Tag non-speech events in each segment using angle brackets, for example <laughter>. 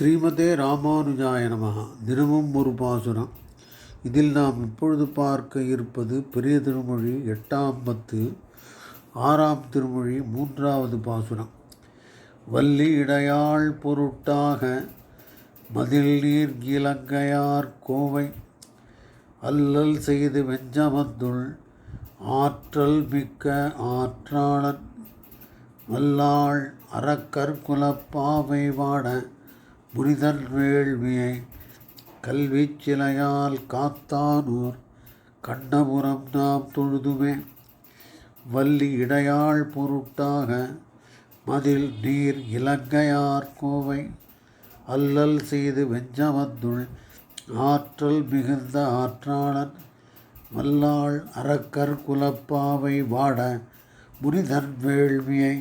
ஸ்ரீமதே ராமானுஜாய நமஹ. தினமும் ஒரு பாசுரம். இதில் நாம் இப்பொழுது பார்க்க இருப்பது பெரிய திருமொழி எட்டாம் பத்து ஆறாம் திருமொழி மூன்றாவது பாசுரம். வள்ளி இடையாள் பொருட்டாக மதில் நீர் இலங்கையார் கோவை. அல்லல் செய்து வெஞ்சமத்துள் ஆற்றல் மிக்க ஆற்றாளன். வல்லாள் அறக்கற்குலப்பாவை வாட முனிதன் வேள்வியை கல்விச் சிலையால் காத்தானூர் கண்ணபுரம் நாம் தொழுதுமே. வள்ளி இடையாள் பொருட்டாக மதில் நீர் இலங்கையார் கோவை. அல்லல் செய்து வெஞ்சமத்துள் ஆற்றல் மிகுந்த ஆற்றாளன் வல்லாள் அறக்கர் குலப்பாவை வாட முனிதன் வேள்வியை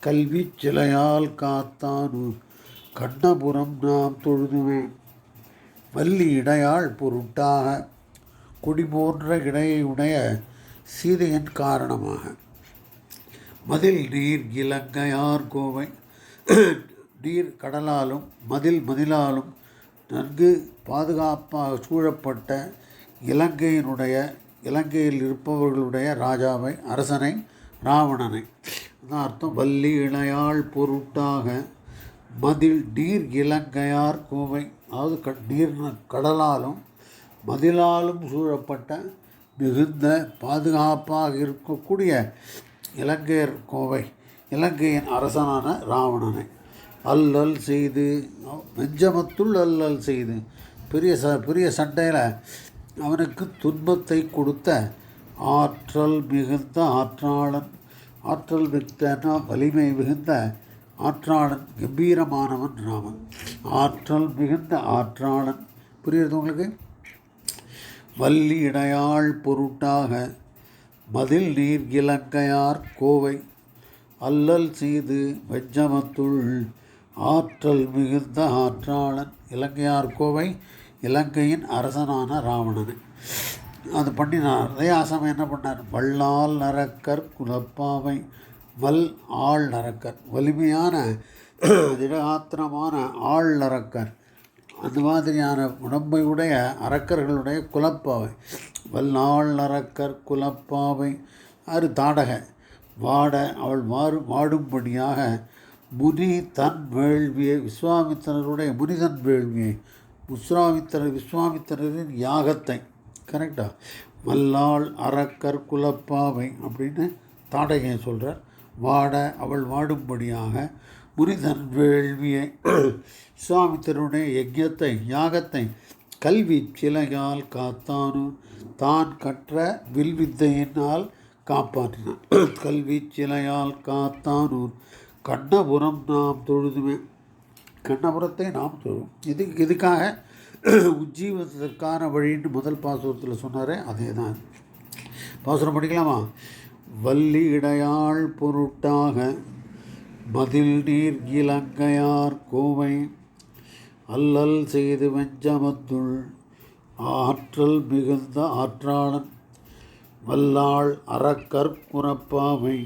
கல்விச் சிலையால் காத்தானூர் கண்ணபுரம் நாம் தொழுதுவே. வள்ளி இடையாள் பொருட்டாக கொடி போன்ற இடையை உடைய சீதையின் காரணமாக. மதில் நீர் இலங்கையார் கோவை. நீர் கடலாலும் மதில் மதிலாலும் நன்கு பாதுகாப்பாக சூழப்பட்ட இலங்கையினுடைய இலங்கையில் இருப்பவர்களுடைய ராஜாவை அரசனை ராவணனை. அதான் அர்த்தம். வள்ளி இளையாள் பொருட்டாக மதில் நீர் இலங்கையார் கோவை. அதாவது க நீர் கடலாலும் மதிலாலும் சூழப்பட்ட மிகுந்த பாதுகாப்பாக இருக்கக்கூடிய இலங்கையர் கோவை. இலங்கையின் அரசனான ராவணனை. அல்லல் செய்து நெஞ்சமத்துள் அல்லல் செய்து பெரிய ச பெரிய சண்டையில் அவனுக்கு துன்பத்தை கொடுத்த ஆற்றல் மிகுந்த ஆற்றாளன் ஆற்றல் மிகுந்தனா வலிமை மிகுந்த ஆற்றாளன் கம்பீரமானவன் ராமன். ஆற்றல் மிகுந்த ஆற்றாளன். புரியுறது உங்களுக்கு? வள்ளி இடையாள் பொருட்டாக மதில் நீர் இலங்கையார் கோவை. அல்லல் செய்து வெஞ்சமத்துள் ஆற்றல் மிகுந்த ஆற்றாளன். இலங்கையார் கோவை இலங்கையின் அரசனான ராவணன். அது பண்ணினார். ரயாசம் என்ன பண்ணார்? வள்ளால் நரக்கர் குலப்பாவை. வல் ஆள் நரக்கர் வலிமையான திடகாத்திரமான ஆள் நரக்கர் அந்த மாதிரியான உடம்பையுடைய அரக்கர்களுடைய குலப்பாவை. வல்லாள் நரக்கர் குலப்பாவை. அது தாடக. வாட அவள் மாறு வாடும்படியாக முனி தன் வேள்வியை விஸ்வாமித்திரருடைய முனிதன் வேள்வியை விஸ்வாமித்திரர் விஸ்வாமித்திரரின் யாகத்தை. கரெக்டாக வல்லாள் அரக்கர் குலப்பாவை அப்படின்னு தாடகையை சொல்கிறார் வாட அவள் வாடும்படியாக முனிதன் வேள்வியை <clears throat> சுவாமித்தருடைய யஜ்யத்தை யாகத்தை கல்வி சிலையால் காத்தானும் தான் கற்ற வில்வித்தையினால் காப்பாற்றினான். <clears throat> கல்வி சிலையால் காத்தானூர் கண்ணபுரம் நாம் தொழுதுமே. கண்ணபுரத்தை நாம் தொழும் இது இதுக்காக <clears throat> உஜ்ஜீவத்திற்கான வழின்னு முதல் பாசுரத்தில் சொன்னாரே அதே தான் பாசுரம் படிக்கலாமா? வள்ளி இடையாள் பொருட்டாக மதில் நீர் இலங்கையார் கோவை. அல்லல் செய்து வெஞ்சமத்துள் ஆற்றல் மிகுந்த ஆற்றாளன் வல்லாள் அறக்கற்குறப்பாவை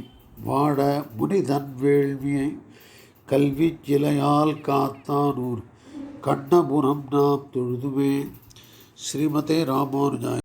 வாட முனிதன் வேள்வியை கல்வி சிலையால் காத்தானூர் கண்ணபுரம் நாம் தொழுதுமே. ஸ்ரீமதே ராமானுஜா